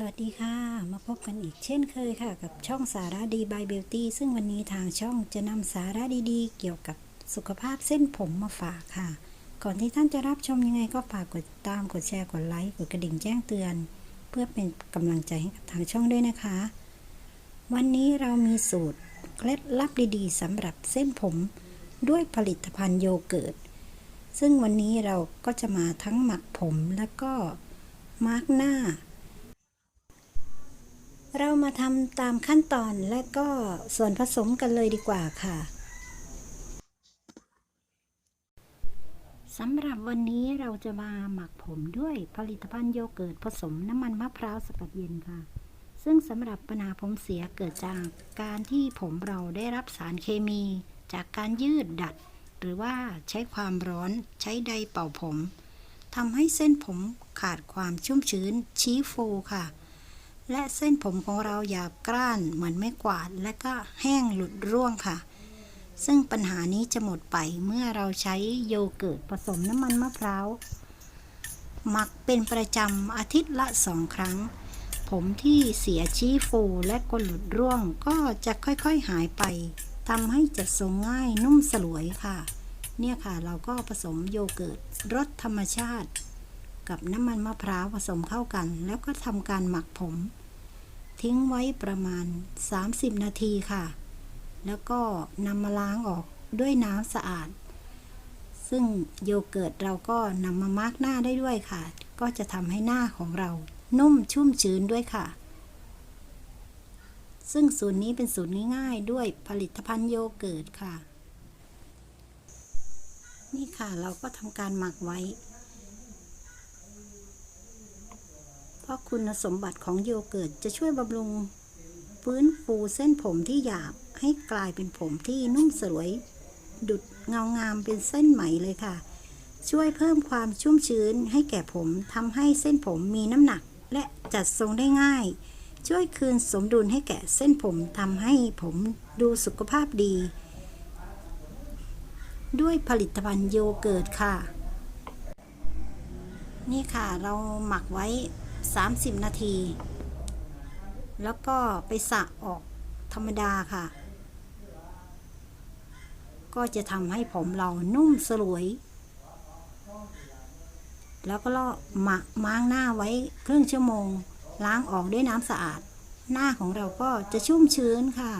สวัสดีค่ะ มาพบกันอีกเช่นเคยค่ะ กับช่องสาระดีบายเบลตี้ซึ่งวันนี้ทางช่องจะนำสาระดีๆ เกี่ยวกับสุขภาพเส้นผมมาฝากค่ะ ก่อนที่ท่านจะรับชมยังไงก็ฝากกดติดตามกดแชร์กดไลค์กดกระดิ่งแจ้งเตือน เพื่อเป็นกำลังใจให้กับทางช่องด้วยนะคะ วันนี้เรามีสูตรเคล็ดลับดีๆสำหรับเส้นผมด้วยผลิตภัณฑ์โยเกิร์ตซึ่งวันนี้เราก็จะมาทั้งหมักผมแล้วก็มาร์กหน้า เรามาทำตามขั้นตอนและก็ส่วนผสมกันเลยดีกว่าค่ะสำหรับวันนี้เราจะมาหมักผมด้วยผลิตภัณฑ์โยเกิร์ตผสมน้ำมันมะพร้าวสกัดเย็นค่ะ ซึ่งสำหรับปัญหาผมเสียเกิดจากการที่ผมเราได้รับสารเคมี จากการยืดดัด หรือว่าใช้ความร้อนใช้ไดร์เป่าผมทำให้เส้นผมขาดความชุ่มชื้นชี้ฟูค่ะ และเส้นผมของเราหยาบกร้านเหมือนไม่กวาด และก็แห้งหลุดร่วงค่ะ ซึ่งปัญหานี้จะหมดไปเมื่อเราใช้โยเกิร์ตผสมน้ำมันมะพร้าวหมักเป็นประจำอาทิตย์ละสองครั้ง ผมที่เสียชี้ฟูและกนหลุดร่วงก็จะค่อยๆหายไปทำให้จัดทรงง่ายนุ่มสลวยค่ะ เนี่ยค่ะเราก็ผสมโยเกิร์ตรสธรรมชาติ กับน้ำมันมะพร้าวผสมเข้ากัน แล้วก็ทำการหมักผม ทิ้งไว้ประมาณ 30 นาทีค่ะ แล้วก็นำมาล้างออกด้วยน้ำสะอาด ซึ่งโยเกิร์ตเราก็นำมามาร์กหน้าได้ด้วยค่ะ ก็จะทำให้หน้าของเรา นุ่มชุ่มชื้นด้วยค่ะ ซึ่งสูตรนี้เป็นสูตรง่ายๆด้วยผลิตภัณฑ์โยเกิร์ตค่ะ นี่ค่ะเราก็ทำการหมักไว้ เพ ราะคุณสมบัติของโยเกิร์ตจะช่วยบำรุงฟื้นฟูเส้นผมที่หยาบให้กลายเป็นผมที่นุ่มสลวย ดุดเงางามเป็นเส้นไหมเลยค่ะ ช่วยเพิ่มความชุ่มชื้นให้แก่ผมทำให้เส้นผมมีน้ำหนัก และจัดทรงได้ง่าย ช่วยคืนสมดุลให้แก่เส้นผมทำให้ผมดูสุขภาพดี ด้วยผลิตภัณฑ์โยเกิร์ตค่ะ นี่ค่ะเราหมักไว้ 30 นาที แล้วก็ไปสระออกธรรมดาค่ะ ก็จะทำให้ผมเรานุ่มสลวย แล้วก็ล่อหมักม้างหน้าไว้ครึ่งชั่วโมง ล้างออกด้วยน้ำสะอาด หน้าของเราก็จะชุ่มชื้นค่ะ